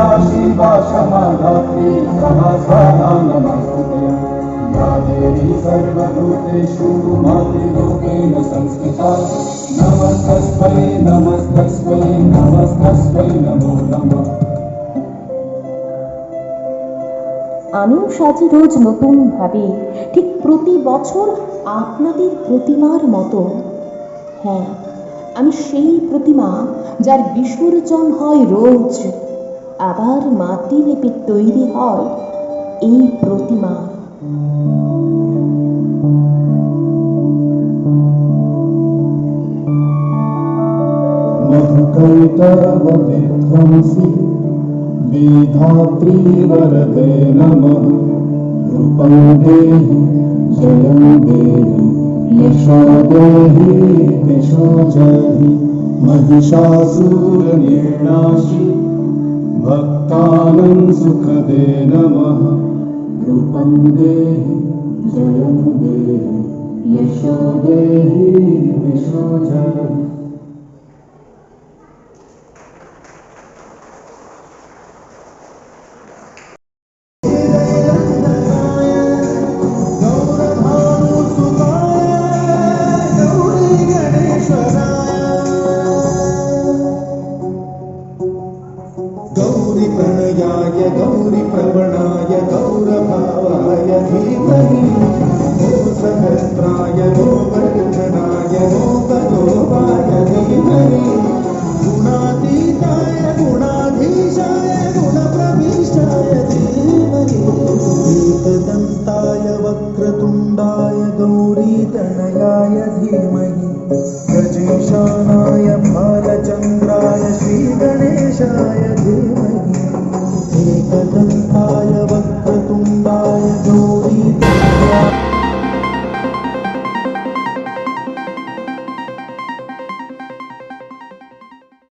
दुर्गा शिवा क्षमा धात्री सहस्रा नमस्ते या देवी सर्वभूतेषु मातृरूपेण संस्कृता नमस्तस्मै नमस्तस्मै नमस्तस्मै नमो नमः আমিও সাজি রোজ নতুন ভাবে ঠিক প্রতি বছর আপনাদের প্রতিমার মতো হ্যাঁ আমি সেই প্রতিমা যার বিসর্জন হয় রোজ আবার মাটি লেপে তৈরি হয় এই প্রতিমা मधुकैटवविध्वंसि विधात्री वरदे नमः रूपं देहि जयं देहि यशो देहि दिशो जहि महिषासुरनिर्णाशि भक्तानं सुखदे नमः। रूपं देहि जयं देहि यशो देहि